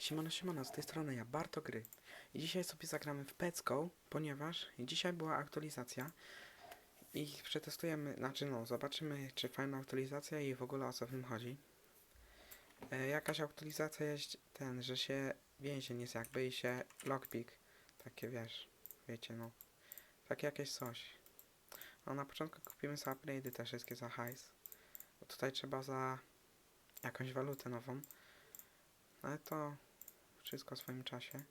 Siemano, siemano, z tej strony ja, Barto Gry. I dzisiaj sobie zagramy w Pecko, ponieważ dzisiaj była aktualizacja i przetestujemy, znaczy no, zobaczymy czy fajna aktualizacja i w ogóle o co w tym chodzi. E, jakaś aktualizacja jest ten, że się więzień jest jakby i się lockpick, takie wiesz, wiecie no, takie jakieś coś. No na początku kupimy sobie upgrade'y te wszystkie za hajs, bo tutaj trzeba za jakąś walutę nową. Ale to wszystko w swoim czasie.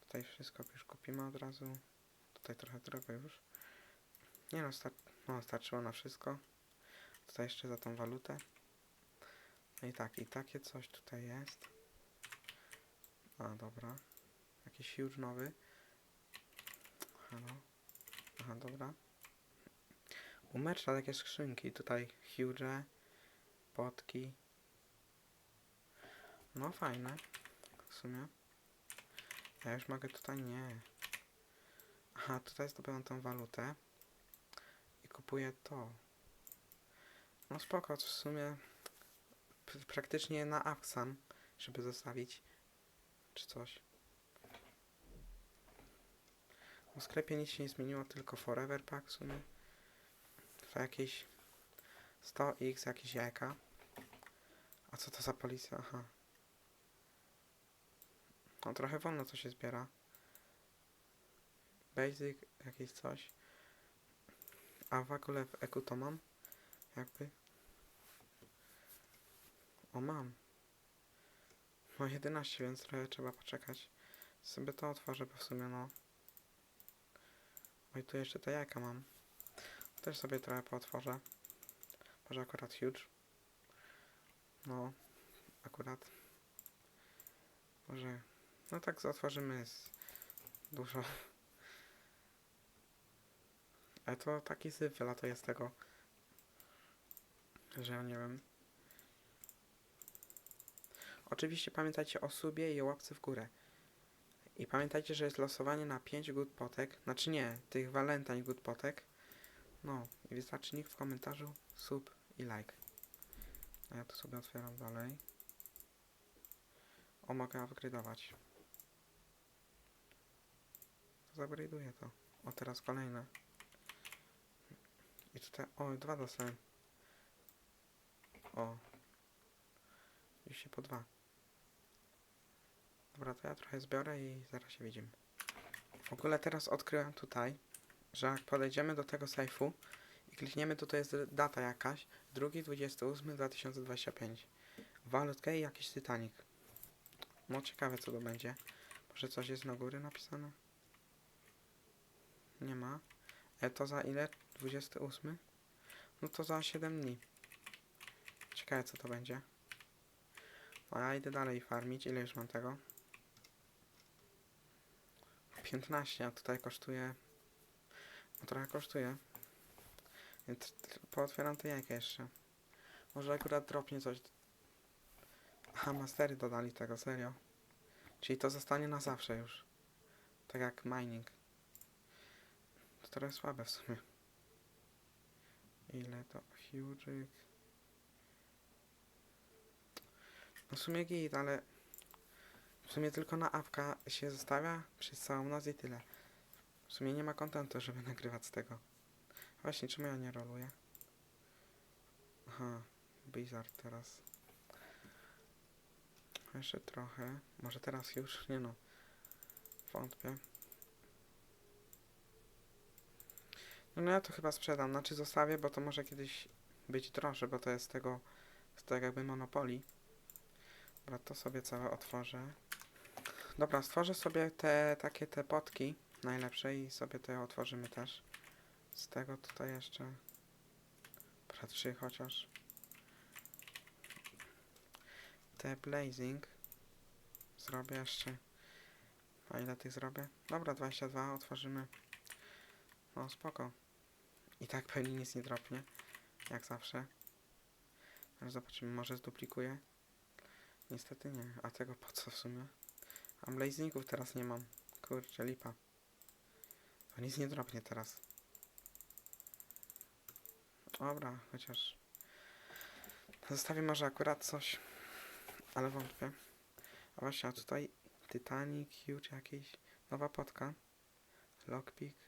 Tutaj wszystko już kupimy od razu. Tutaj trochę drogo już. Nie no, star no starczyło na wszystko. Tutaj jeszcze za tą walutę. No i tak, i takie coś tutaj jest. A, dobra. Jakiś huge nowy. Halo. Aha, dobra. U mecza takie skrzynki. Tutaj huge, potki. No fajne. W sumie. Ja już mogę tutaj nie. Aha, tutaj zdobywam tą walutę. I kupuję to. No spoko, w sumie praktycznie na sam, żeby zostawić. Czy coś. W sklepie nic się nie zmieniło, tylko Forever Pack w sumie. To jakieś 100x, jakieś jajka. A co to za policja? Aha. No trochę wolno to się zbiera. Basic, jakieś coś. A w ogóle w eku to mam? Jakby. O mam. No 11, więc trochę trzeba poczekać. Sobie to otworzę, bo w sumie no. Oj, tu jeszcze te jajka mam. Też sobie trochę pootworzę. Może akurat huge. No, akurat. Może no tak otworzymy z dużo. Ale to taki syf wylatuje z tego, że ja nie wiem. Oczywiście pamiętajcie o subie i o łapce w górę. I pamiętajcie, że jest losowanie na 5 good potek. Znaczy nie, tych Valentine good potek. No, i wystarczy nick w komentarzu, sub i like. A ja to sobie otwieram dalej. O, mogę upgrade'ować. Zabraduję to. O, teraz kolejne. I tutaj, o, dwa dostałem. O. Już się po dwa. Dobra, to ja trochę zbiorę i zaraz się widzimy. W ogóle teraz odkryłem tutaj, że jak podejdziemy do tego sejfu i klikniemy, to jest data jakaś, 2.28.2025. Walutkę i jakiś Titanic. No ciekawe co to będzie. Może coś jest na góry napisane? Nie ma. E to za ile? 28? No to za 7 dni. Ciekawe co to będzie. No ja idę dalej farmić. Ile już mam tego? 15, a tutaj kosztuje... No trochę kosztuje. Więc pootwieram te jajka jeszcze. Może akurat dropnie coś. Aha, mastery dodali tego, serio. Czyli to zostanie na zawsze już. Tak jak mining. Trochę słabe w sumie. Ile to? Huge. No w sumie git, ale w sumie tylko na awka się zostawia przez całą noc i tyle. W sumie nie ma kontentu, żeby nagrywać z tego. Właśnie, czemu ja nie roluję? Aha, Blizzard teraz. Jeszcze trochę. Może teraz już? Nie no. Wątpię. No, ja to chyba sprzedam, znaczy zostawię, bo to może kiedyś być droższe, bo to jest tego, z tego jakby monopolii. Dobra, to sobie całe otworzę. Dobra, stworzę sobie te takie te potki najlepsze i sobie te otworzymy też. Z tego tutaj jeszcze Dobra, trzy chociaż. Te blazing zrobię jeszcze. A ile tych zrobię? Dobra, 22 otworzymy. No spoko. I tak pewnie nic nie dropnie. Jak zawsze. Ale zobaczymy, może zduplikuję. Niestety nie. A tego po co w sumie? A blazingów teraz nie mam. Kurczę, lipa. To nic nie dropnie teraz. Dobra, chociaż... Zostawię może akurat coś. Ale wątpię. A właśnie, a tutaj Titanic, Huge jakiś, nowa potka, Lockpick,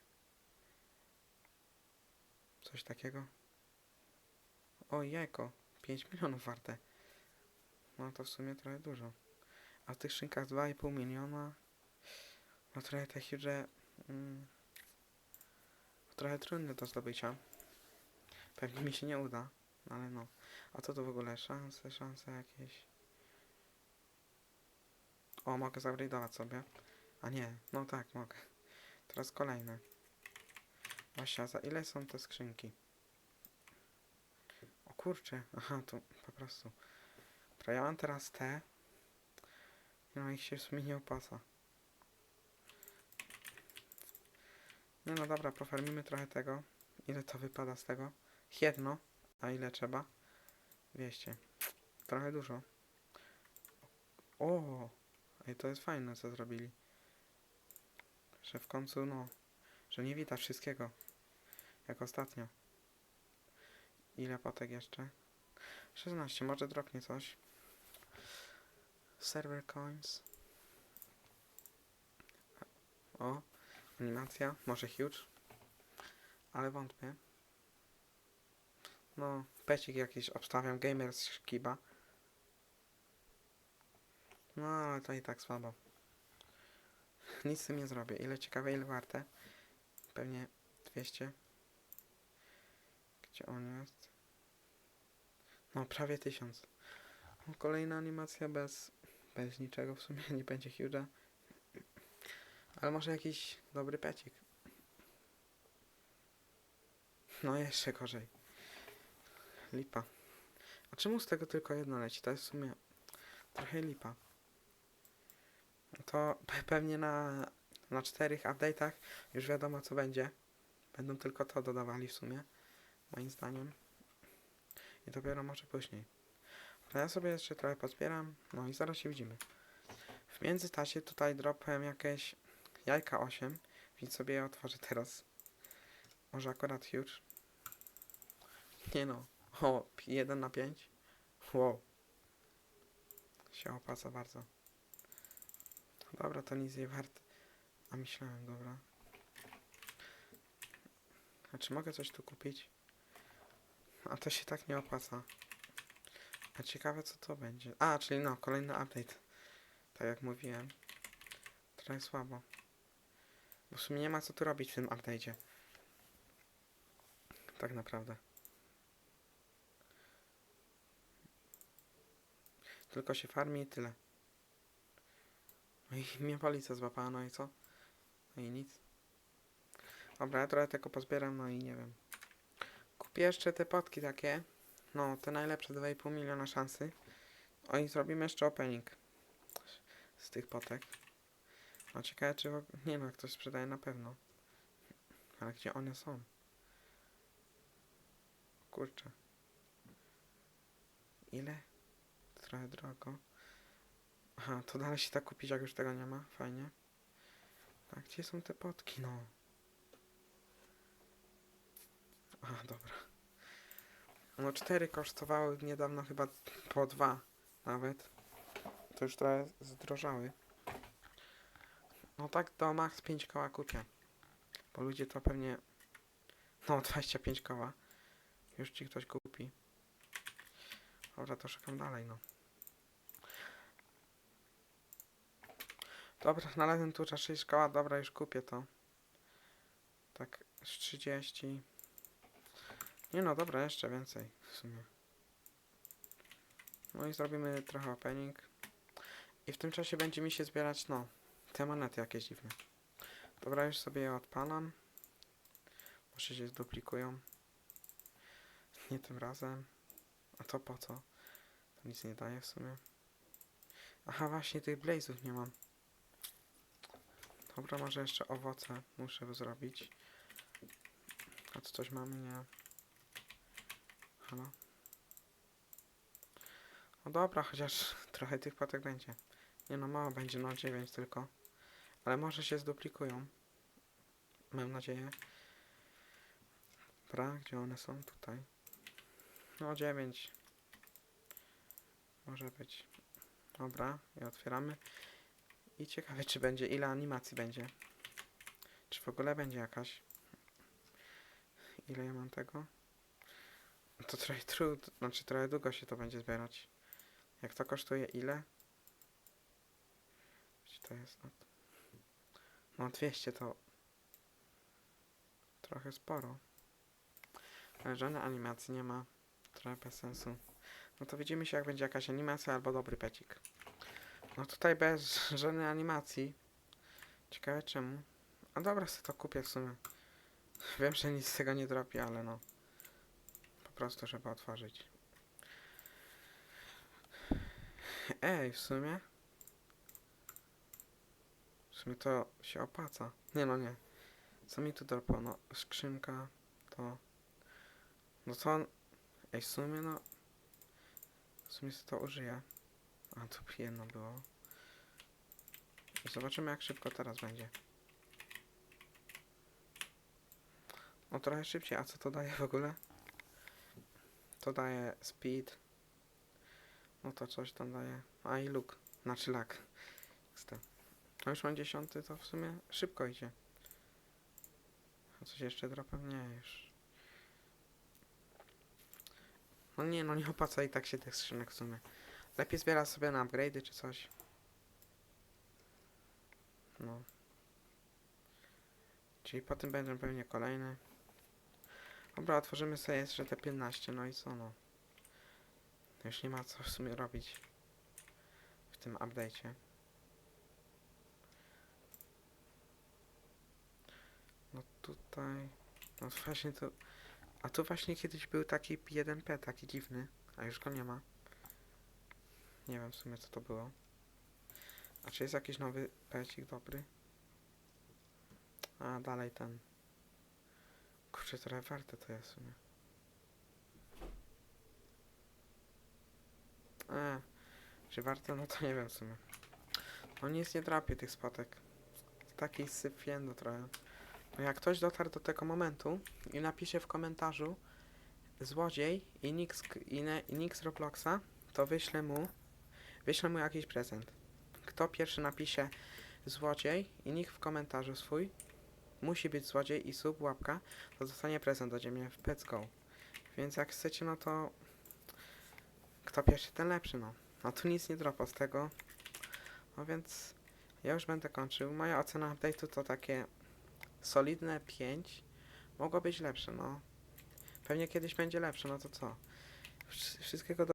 coś takiego. O jajko, 5 milionów warte. No to w sumie trochę dużo. A w tych szynkach 2,5 miliona. No trochę te huge... Mm, trochę trudne do zdobycia. Pewnie mi się nie uda, no ale no. A co to w ogóle? Szanse, szanse jakieś. O, mogę zaupgrade'ować sobie. A nie, no tak, mogę. Teraz kolejne. Właśnie, a za ile są te skrzynki? O kurczę, aha, tu po prostu. To ja mam teraz te. No ich się w sumie nie opłaca. Nie no dobra, pofarmimy trochę tego. Ile to wypada z tego? Jedno. A ile trzeba? 200. Trochę dużo. O! Ej, to jest fajne, co zrobili. Że w końcu, no, że nie widać wszystkiego. Jak ostatnio. Ile potek jeszcze? 16, może dropnie coś. Server coins. O, animacja, może huge. Ale wątpię. No, pecik jakiś obstawiam, gamers kiba. No, ale to i tak słabo. Nic z tym nie zrobię. Ile ciekawe, ile warte? Pewnie 200. Gdzie on jest? No, prawie 1000. O, kolejna animacja bez, bez niczego w sumie, nie będzie huge'a. Ale może jakiś dobry pecik. No, jeszcze gorzej. Lipa. A czemu z tego tylko jedno leci? To jest w sumie trochę lipa. To pe- pewnie na, na czterech update'ach już wiadomo co będzie. Będą tylko to dodawali w sumie. Moim zdaniem. I dopiero może później. Ale ja sobie jeszcze trochę pozbieram. No i zaraz się widzimy. W międzyczasie tutaj dropłem jakieś jajka 8. Więc sobie je otworzę teraz. Może akurat huge. Nie no. O, 1 na 5. Wow. Się opłaca bardzo. Dobra, to nic nie wart. A myślałem, dobra. A czy mogę coś tu kupić? A to się tak nie opłaca. A ciekawe co to będzie. A, czyli no, kolejny update. Tak jak mówiłem. Trochę słabo. Bo w sumie nie ma co tu robić w tym update'cie. Tak naprawdę. Tylko się farmi i tyle. No i mnie policja złapała, no i co? No i nic. Dobra, ja trochę tego pozbieram, no i nie wiem. Kupię jeszcze te potki takie. No, te najlepsze 2,5 miliona szansy. O i zrobimy jeszcze opening. Z tych potek. No ciekawe czy... Nie no, ktoś sprzedaje na pewno. Ale gdzie one są? Kurczę. Ile? Trochę drogo. Aha, to dalej się tak kupić, jak już tego nie ma. Fajnie. Tak, gdzie są te potki, no? Aha, dobra. No, cztery kosztowały niedawno chyba po dwa nawet. To już trochę zdrożały. No tak do max 5 koła kupię. Bo ludzie to pewnie... No, 25 koła. Już ci ktoś kupi. Dobra, to szukam dalej, no. Dobra, znalazłem tu za 6 koła, dobra, już kupię to. Tak, z 30. Nie no, dobra, jeszcze więcej w sumie. No i zrobimy trochę opening. I w tym czasie będzie mi się zbierać, no, te monety jakieś dziwne. Dobra, już sobie je odpalam. Może się zduplikują. Nie tym razem. A to po co? To nic nie daje w sumie. Aha, właśnie tych blazów nie mam. Dobra, może jeszcze owoce muszę zrobić. A co coś mamy? Nie. Halo? No dobra, chociaż trochę tych patek będzie. Nie no, mało będzie, no 9 tylko. Ale może się zduplikują. Mam nadzieję. Dobra, gdzie one są? Tutaj. No 9. Może być. Dobra, i otwieramy. I ciekawe, czy będzie, ile animacji będzie. Czy w ogóle będzie jakaś. Ile ja mam tego? To trochę trud, znaczy trochę długo się to będzie zbierać. Jak to kosztuje, ile? Czy to jest? No 200 to trochę sporo. Ale żadnej animacji nie ma. Trochę bez sensu. No to widzimy się jak będzie jakaś animacja albo dobry pecik. No tutaj bez żadnej animacji. Ciekawe czemu. A dobra, sobie to kupię w sumie. Wiem, że nic z tego nie dropi, ale no. Po prostu żeby otworzyć. Ej, w sumie. W sumie to się opłaca. Nie no, nie. Co mi tu dropało? No, skrzynka, to... No to... Ej, w sumie no... W sumie to użyję. A, tu jedno było. Zobaczymy jak szybko teraz będzie. No trochę szybciej, a co to daje w ogóle? To daje speed. No to coś tam daje. A i look. Znaczy. XD. No już mam dziesiąty, to w sumie szybko idzie. A coś jeszcze dropem? Nie, już. No nie, no nie opłaca i tak się tych skrzynek w sumie. Lepiej zbiera sobie na upgrade'y czy coś. No. Czyli potem będą pewnie kolejne. Dobra, otworzymy sobie jeszcze te 15, no i co no. Już nie ma co w sumie robić w tym update'cie. No tutaj... No właśnie to... A tu właśnie kiedyś był taki 1P, taki dziwny, a już go nie ma. Nie wiem w sumie co to było. A czy jest jakiś nowy pecik dobry? A dalej ten. Kurczę, trochę warte to jest w sumie. E, czy warte? No to nie wiem w sumie. No nic nie drapie tych spotek. Taki syf fiendo trochę. No jak ktoś dotarł do tego momentu i napisze w komentarzu złodziej i i, i nick z Robloxa, to wyślę mu wyślę mu jakiś prezent. Kto pierwszy napisze złodziej i nick w komentarzu swój, musi być złodziej i sub, łapka, to dostanie prezent ode mnie w Pets Go. Więc jak chcecie, no to kto pierwszy, ten lepszy, no. No tu nic nie dropa z tego. No więc ja już będę kończył. Moja ocena update'u to takie solidne 5. Mogło być lepsze, no. Pewnie kiedyś będzie lepsze, no to co? Wsz- Wszystkiego do